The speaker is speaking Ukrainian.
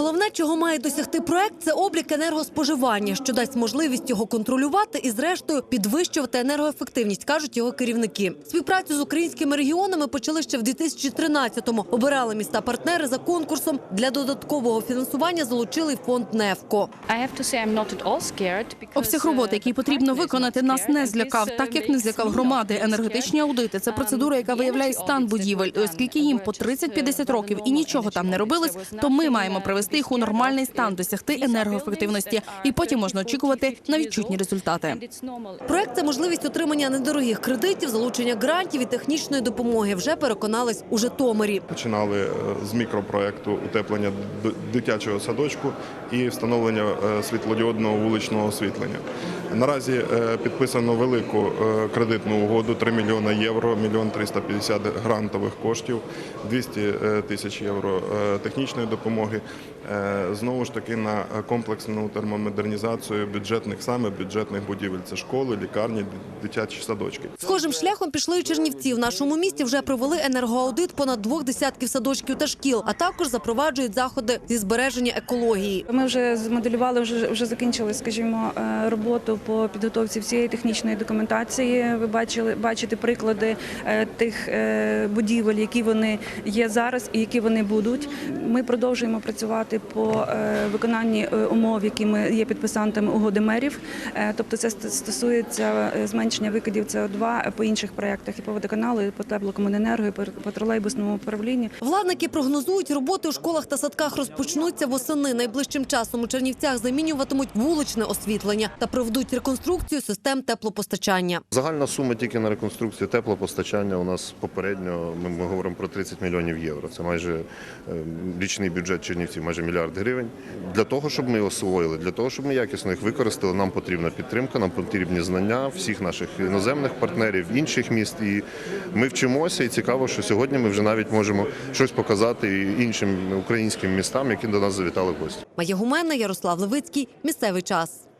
Головне, чого має досягти проект, це облік енергоспоживання, що дасть можливість його контролювати і, зрештою, підвищувати енергоефективність, кажуть його керівники. Співпрацю з українськими регіонами почали ще в 2013-му. Обирали міста партнери за конкурсом. Для додаткового фінансування залучили фонд НЕФКО. Обсяг роботи, який потрібно виконати, нас не злякав, так як не злякав громади. Енергетичні аудити це процедура, яка виявляє стан будівель. Оскільки їм по 30-50 років і нічого там не робилось, то ми маємо привести їх у нормальний стан, досягти енергоефективності, і потім можна очікувати на відчутні результати. Проект це можливість отримання недорогих кредитів, залучення грантів і технічної допомоги. Вже переконались у Житомирі. Починали е, з мікропроекту утеплення дитячого садочку і встановлення е, світлодіодного вуличного освітлення. Наразі е, підписано велику кредитну угоду 3 мільйона євро, мільйон 350 грантових коштів, 200 е, тисяч євро технічної допомоги. Е, Знову ж таки на комплексну термомодернізацію бюджетних саме бюджетних будівель. Це школи, лікарні, дитячі садочки. Схожим шляхом пішли і Чернівці. В нашому місті вже провели енергоаудит понад двох десятків садочків та шкіл, а також запроваджують заходи зі збереження екології. Ми вже змоделювали, вже вже закінчили, скажімо, е, роботу по підготовці всієї технічної документації. Ви бачили бачите приклади е, тих будівель, які вони є зараз і які вони будуть. Ми продовжуємо працювати по е, виконанні е, умов, які ми є підписантами угоди мерів. Е, Тобто, це стосується зменшення викидів СО2 по інших проєктах і по водоканалу, і по теплокомуненерго, і по- тролейбусному управлінню. Владники прогнозують, роботи у школах та садках розпочнуться восени. Найближчим часом у Чернівцях замінюватимуть вуличне освітлення та проведуть реконструкцію систем теплопостачання. Загальна сума тільки на реконструкцію теплопостачання у нас попередньо, ми, говоримо про 30 мільйонів євро. Це майже річний бюджет Чернівців, майже мільярд гривень. Для того, щоб ми освоїли, для того, щоб ми якісно їх використали, нам потрібна підтримка, нам потрібні знання всіх наших іноземних партнерів, інших міст. І ми вчимося, і цікаво, що сьогодні ми вже навіть можемо щось показати іншим українським містам, які до нас завітали в гості. Має Ярослав Левицький. Місцевий час.